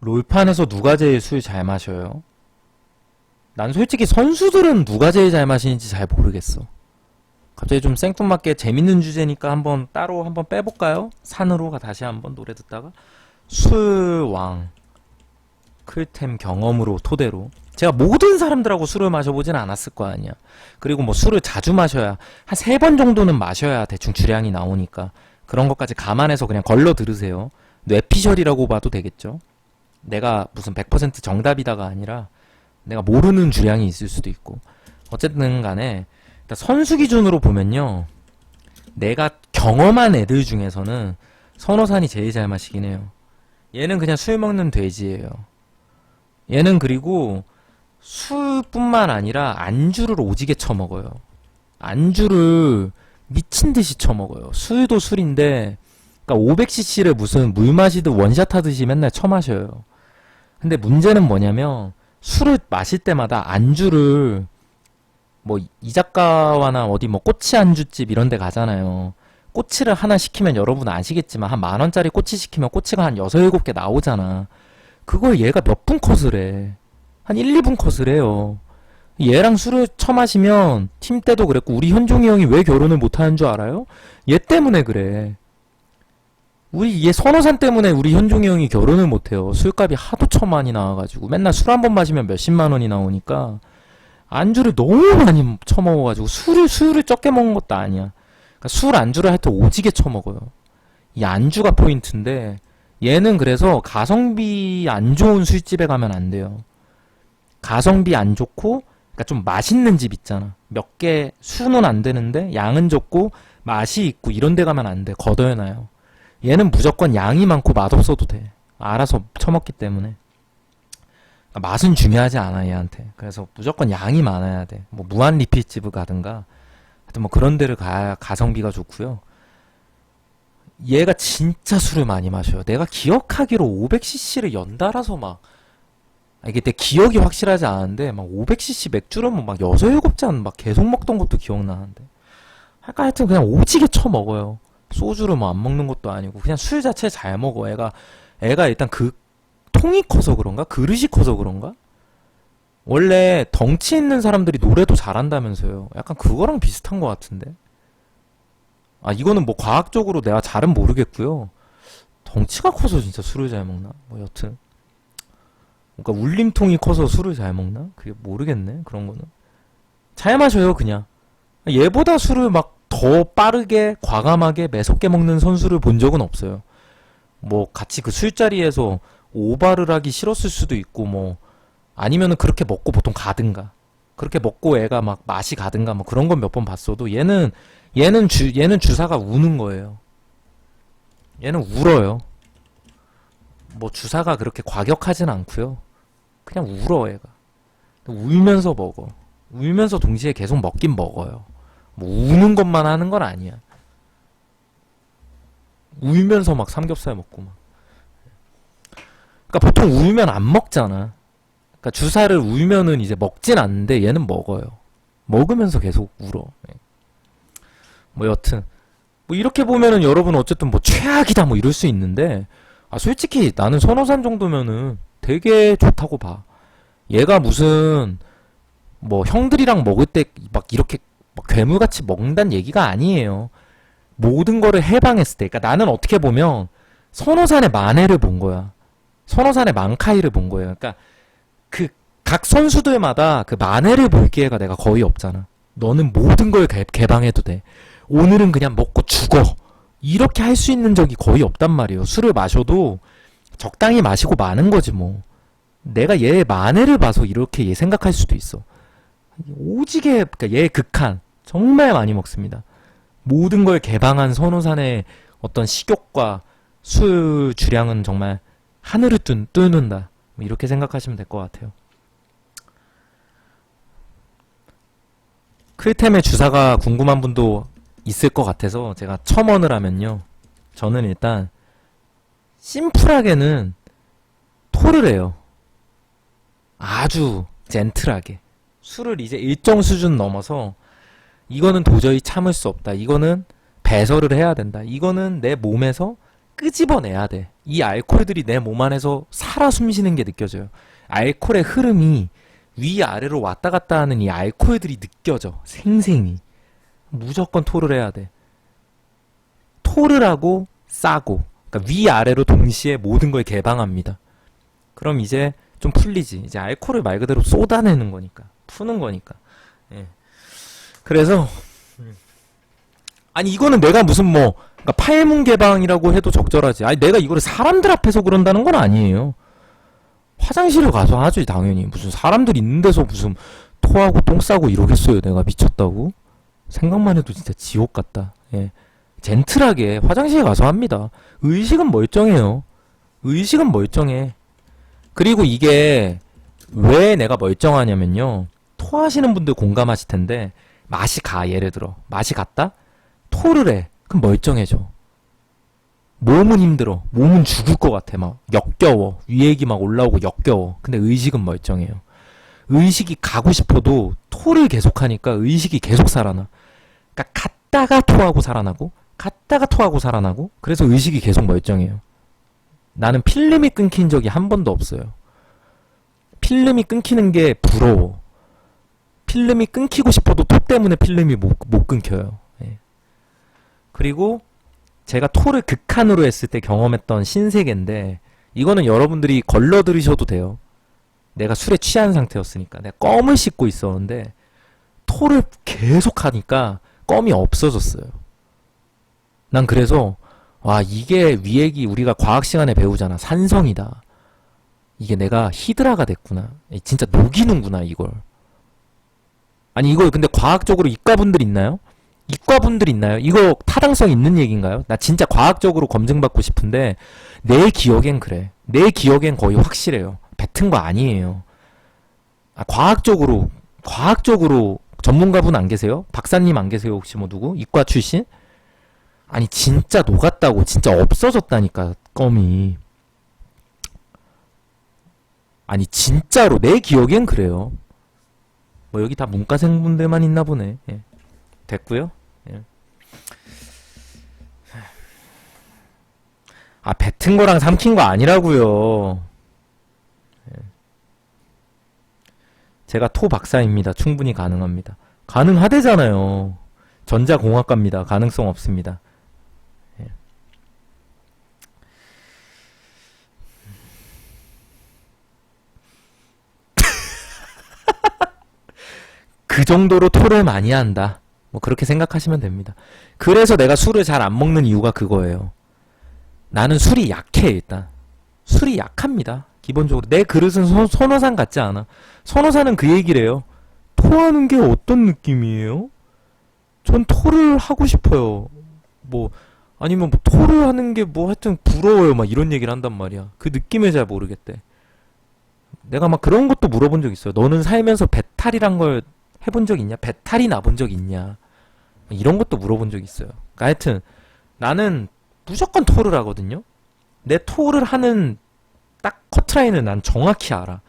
롤판에서 누가 제일 술 잘 마셔요? 난 솔직히 선수들은 누가 제일 잘 마시는지 잘 모르겠어. 갑자기 좀 생뚱맞게 재밌는 주제니까 한번 따로 한번 빼볼까요? 산으로 가 다시 한번 노래 듣다가 술왕 클템 경험으로 토대로 제가 모든 사람들하고 술을 마셔보진 않았을 거 아니야. 그리고 뭐 술을 자주 마셔야 한 세 번 정도는 마셔야 대충 주량이 나오니까 그런 것까지 감안해서 그냥 걸러 들으세요. 뇌피셜이라고 봐도 되겠죠. 내가 무슨 100% 정답이다가 아니라 내가 모르는 주량이 있을 수도 있고. 어쨌든 간에 선수 기준으로 보면요. 내가 경험한 애들 중에서는 선호산이 제일 잘 마시긴 해요. 얘는 그냥 술 먹는 돼지예요. 얘는 그리고 술뿐만 아니라 안주를 오지게 처먹어요. 안주를 미친 듯이 처먹어요. 술도 술인데 그러니까 500cc를 무슨 물 마시듯 원샷 하듯이 맨날 처마셔요 근데 문제는 뭐냐면 술을 마실 때마다 안주를 뭐 이 작가와나 어디 뭐 꼬치 안주집 이런 데 가잖아요. 꼬치를 하나 시키면 여러분 아시겠지만 한 만 원짜리 꼬치 시키면 꼬치가 한 여섯 일곱 개 나오잖아. 그걸 얘가 몇 분 컷을 해. 한 1, 2분 컷을 해요. 얘랑 술을 처마시면 팀 때도 그랬고 우리 현종이 형이 왜 결혼을 못 하는 줄 알아요? 얘 때문에 그래. 우리 얘 선호산 때문에 우리 현종이 형이 결혼을 못해요. 술값이 하도 처많이 나와가지고 맨날 술 한 번 마시면 몇십만 원이 나오니까 안주를 너무 많이 처먹어가지고 술을 술을 적게 먹은 것도 아니야. 그러니까 술 안주를 하여튼 오지게 처먹어요. 이 안주가 포인트인데 얘는 그래서 가성비 안 좋은 술집에 가면 안 돼요. 가성비 안 좋고 그러니까 좀 맛있는 집 있잖아. 몇 개 수는 안 되는데 양은 적고 맛이 있고 이런 데 가면 안 돼. 걷어내놔요. 얘는 무조건 양이 많고 맛없어도 돼. 알아서 처먹기 때문에. 그러니까 맛은 중요하지 않아, 얘한테. 그래서 무조건 양이 많아야 돼. 뭐, 무한 리필집을 가든가. 하여튼 뭐 그런 데를 가야 가성비가 좋고요. 얘가 진짜 술을 많이 마셔요. 내가 기억하기로 500cc를 연달아서 막, 아, 이게 내 기억이 확실하지 않은데, 막 500cc 맥주를 뭐막 6, 7잔 막 계속 먹던 것도 기억나는데. 하여튼 그냥 오지게 처먹어요. 소주를 뭐 안 먹는 것도 아니고 그냥 술 자체 잘 먹어. 애가 애가 일단 그 통이 커서 그런가? 그릇이 커서 그런가? 원래 덩치 있는 사람들이 노래도 잘한다면서요. 약간 그거랑 비슷한 것 같은데. 아 이거는 뭐 과학적으로 내가 잘은 모르겠고요. 덩치가 커서 진짜 술을 잘 먹나? 뭐 여튼. 그러니까 울림통이 커서 술을 잘 먹나? 그게 모르겠네. 그런 거는. 잘 마셔요 그냥. 얘보다 술을 막 더 빠르게 과감하게 매섭게 먹는 선수를 본 적은 없어요. 뭐 같이 그 술자리에서 오바를 하기 싫었을 수도 있고 뭐 아니면은 그렇게 먹고 보통 가든가 그렇게 먹고 애가 막 맛이 가든가 뭐 그런 건 몇 번 봤어도 얘는 얘는 주 얘는 주사가 우는 거예요. 얘는 울어요. 뭐 주사가 그렇게 과격하진 않고요. 그냥 울어 애가. 울면서 먹어. 울면서 동시에 계속 먹긴 먹어요. 뭐 우는 것만 하는 건 아니야. 울면서 막 삼겹살 먹고 막. 그러니까 보통 울면 안 먹잖아. 그러니까 주사를 울면은 이제 먹진 않는데 얘는 먹어요. 먹으면서 계속 울어. 예. 뭐 여튼 뭐 이렇게 보면은 여러분 어쨌든 뭐 최악이다 뭐 이럴 수 있는데 아 솔직히 나는 선호산 정도면은 되게 좋다고 봐. 얘가 무슨 뭐 형들이랑 먹을 때 막 이렇게 막 괴물같이 먹는다는 얘기가 아니에요. 모든 거를 해방했을 때. 그러니까 나는 어떻게 보면 선호산의 만회를 본 거야. 선호산의 만카이를 본 거예요. 그러니까 그 각 선수들마다 그 만회를 볼 기회가 내가 거의 없잖아. 너는 모든 걸 개, 개방해도 돼. 오늘은 그냥 먹고 죽어. 이렇게 할 수 있는 적이 거의 없단 말이에요. 술을 마셔도 적당히 마시고 마는 거지 뭐. 내가 얘의 만회를 봐서 이렇게 얘 생각할 수도 있어. 오지게 그러니까 얘의 극한 정말 많이 먹습니다. 모든 걸 개방한 선호산의 어떤 식욕과 술 주량은 정말 하늘을 뜬, 뜨는다. 뭐 이렇게 생각하시면 될 것 같아요. 클템의 주사가 궁금한 분도 있을 것 같아서 제가 첨언을 하면요. 저는 일단 심플하게는 토를 해요. 아주 젠틀하게. 술을 이제 일정 수준 넘어서 이거는 도저히 참을 수 없다. 이거는 배설을 해야 된다. 이거는 내 몸에서 끄집어내야 돼. 이 알코올들이 내 몸 안에서 살아 숨쉬는 게 느껴져요. 알코올의 흐름이 위아래로 왔다 갔다 하는 이 알코올들이 느껴져. 생생히. 무조건 토를 해야 돼. 토를 하고 싸고. 그러니까 위아래로 동시에 모든 걸 개방합니다. 그럼 이제 좀 풀리지. 이제 알코올을 말 그대로 쏟아내는 거니까. 푸는 거니까. 예. 그래서 음. 아니 이거는 내가 무슨 뭐 그러니까 팔문 개방이라고 해도 적절하지. 아니 내가 이거를 사람들 앞에서 그런다는 건 아니에요. 화장실을 가서 하지 당연히 무슨 사람들 있는 데서 무슨 토하고 똥 싸고 이러겠어요. 내가 미쳤다고? 생각만 해도 진짜 지옥 같다. 예. 젠틀하게 화장실 가서 합니다. 의식은 멀쩡해요. 의식은 멀쩡해. 그리고 이게 왜 내가 멀쩡하냐면요. 토하시는 분들 공감하실 텐데 맛이 가 예를 들어. 맛이 갔다? 토를 해 그럼 멀쩡해져. 몸은 힘들어. 몸은 죽을 것 같아. 막 역겨워. 위액이 막 올라오고 역겨워. 근데 의식은 멀쩡해요. 의식이 가고 싶어도 토를 계속하니까 의식이 계속 살아나. 그러니까 갔다가 토하고 살아나고 갔다가 토하고 살아나고 그래서 의식이 계속 멀쩡해요. 나는 필름이 끊긴 적이 한 번도 없어요. 필름이 끊기는 게 부러워 필름이 끊기고 싶어도 토 때문에 필름이 못, 못 끊겨요. 예. 그리고 제가 토를 극한으로 했을 때 경험했던 신세계인데 이거는 여러분들이 걸러 들으셔도 돼요. 내가 술에 취한 상태였으니까 내가 껌을 씹고 있었는데 토를 계속 하니까 껌이 없어졌어요. 난 그래서 와 이게 위액이 우리가 과학 시간에 배우잖아 산성이다. 이게 내가 히드라가 됐구나. 진짜 녹이는구나 이걸. 아니 이거 근데 과학적으로 이과분들 있나요? 이과분들 있나요? 이거 타당성 있는 얘기인가요? 나 진짜 과학적으로 검증받고 싶은데 내 기억엔 그래. 내 기억엔 거의 확실해요. 뱉은 거 아니에요. 아, 과학적으로 과학적으로 전문가분 안 계세요? 박사님 안 계세요? 혹시 뭐 누구? 이과 출신? 아니 진짜 녹았다고 진짜 없어졌다니까 껌이 아니 진짜로 내 기억엔 그래요 뭐 여기 다 문과생분들만 있나 보네. 예. 됐고요. 예. 아 뱉은 거랑 삼킨 거 아니라고요. 예. 제가 토 박사입니다. 충분히 가능합니다. 가능하대잖아요. 전자공학과입니다. 가능성 없습니다. 그 정도로 토를 많이 한다. 뭐 그렇게 생각하시면 됩니다. 그래서 내가 술을 잘 안 먹는 이유가 그거예요. 나는 술이 약해 일단. 술이 약합니다. 기본적으로 내 그릇은 서, 선호상 같지 않아. 선호사는 그 얘기래요. 토하는 게 어떤 느낌이에요? 전 토를 하고 싶어요. 뭐 아니면 뭐 토를 하는 게 뭐 하여튼 부러워요. 막 이런 얘기를 한단 말이야. 그 느낌을 잘 모르겠대. 내가 막 그런 것도 물어본 적 있어요. 너는 살면서 배탈이란 걸 해본 적 있냐? 배탈이 나본 적 있냐? 이런 것도 물어본 적 있어요. 그러니까 하여튼 나는 무조건 토를 하거든요. 내 토를 하는 딱 커트라인을 난 정확히 알아.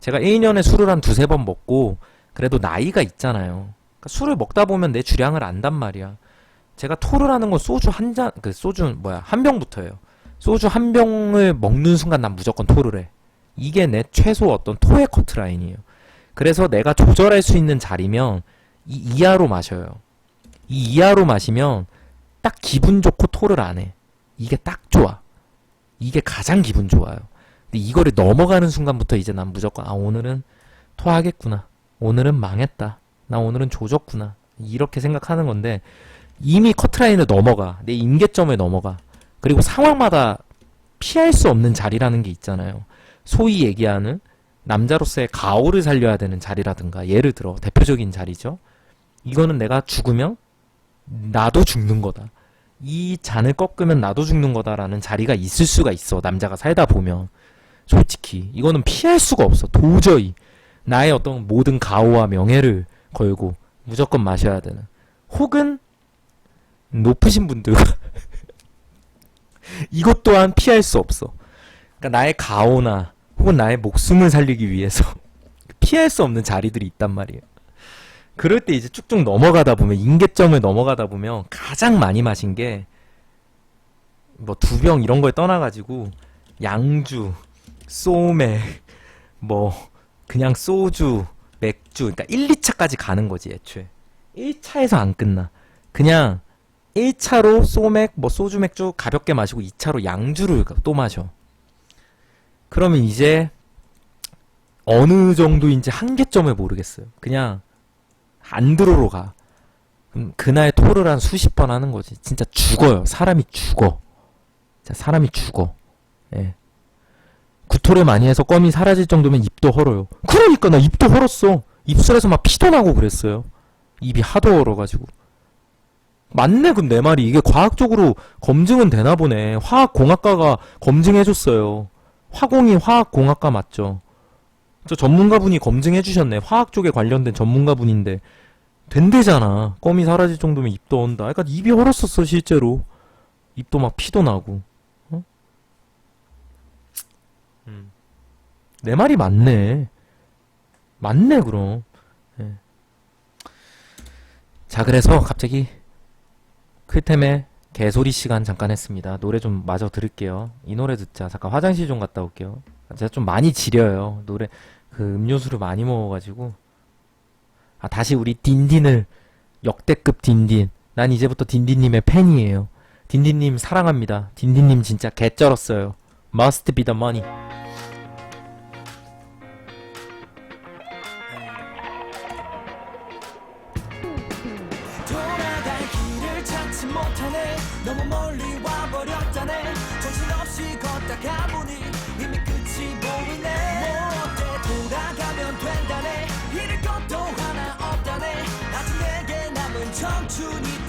제가 1년에 술을 한 두세 번 먹고 그래도 나이가 있잖아요. 그러니까 술을 먹다 보면 내 주량을 안단 말이야. 제가 토를 하는 건 소주 한 잔, 그 소주 뭐야 한 병부터예요. 소주 한 병을 먹는 순간 난 무조건 토를 해. 이게 내 최소 어떤 토의 커트라인이에요. 그래서 내가 조절할 수 있는 자리면 이 이하로 마셔요. 이 이하로 마시면 딱 기분 좋고 토를 안 해. 이게 딱 좋아. 이게 가장 기분 좋아요. 근데 이거를 넘어가는 순간부터 이제 난 무조건 아 오늘은 토하겠구나. 오늘은 망했다. 나 오늘은 조졌구나. 이렇게 생각하는 건데 이미 커트라인을 넘어가. 내 임계점을 넘어가. 그리고 상황마다 피할 수 없는 자리라는 게 있잖아요. 소위 얘기하는 남자로서의 가오를 살려야 되는 자리라든가 예를 들어 대표적인 자리죠. 이거는 내가 죽으면 나도 죽는 거다. 이 잔을 꺾으면 나도 죽는 거다라는 자리가 있을 수가 있어. 남자가 살다 보면. 솔직히 이거는 피할 수가 없어. 도저히 나의 어떤 모든 가오와 명예를 걸고 무조건 마셔야 되는. 혹은 높으신 분들 이것 또한 피할 수 없어. 그러니까 나의 가오나 혹은 나의 목숨을 살리기 위해서 피할 수 없는 자리들이 있단 말이에요. 그럴 때 이제 쭉쭉 넘어가다 보면 임계점을 넘어가다 보면 가장 많이 마신 게 뭐 두 병 이런 거에 떠나가지고 양주, 소맥, 뭐 그냥 소주, 맥주, 그러니까 1, 2차까지 가는 거지 애초에. 1차에서 안 끝나. 그냥 1차로 소맥, 뭐 소주, 맥주 가볍게 마시고 2차로 양주를 또 마셔. 그러면 이제 어느 정도인지 한계점을 모르겠어요. 그냥 안 들어로 가. 그날 토를 한 수십 번 하는 거지. 진짜 죽어요. 사람이 죽어. 진짜 사람이 죽어. 예. 구토를 많이 해서 껌이 사라질 정도면 입도 헐어요. 그러니까 나 입도 헐었어. 입술에서 막 피도 나고 그랬어요. 입이 하도 얼어가지고. 맞네, 내 말이. 이게 과학적으로 검증은 되나 보네. 화학공학과가 검증해줬어요. 화공이 화학공학과 맞죠? 저 전문가분이 검증해 주셨네. 화학 쪽에 관련된 전문가분인데. 된대잖아. 껌이 사라질 정도면 입도 언다. 그러니까 입이 얼었었어, 실제로. 입도 막 피도 나고. 어? 음. 내 말이 맞네. 맞네, 그럼. 예. 자, 그래서 갑자기 클템의 개소리 시간 잠깐 했습니다. 노래 좀 마저 들을게요. 이 노래 듣자. 잠깐 화장실 좀 갔다 올게요. 제가 좀 많이 지려요. 노래, 그 음료수를 많이 먹어가지고. 아, 다시 우리 딘딘을, 역대급 딘딘. 난 이제부터 딘딘님의 팬이에요. 딘딘님 사랑합니다. 딘딘님 진짜 개쩔었어요. Must be the money. 못하네. 너무 멀리 와버렸다네 정신없이 걷다가 보니 이미 끝이 보이네. 뭐 어때? 돌아가면 된다네. 잃을 것도 하나 없다네. 아직 내게 남은 청춘이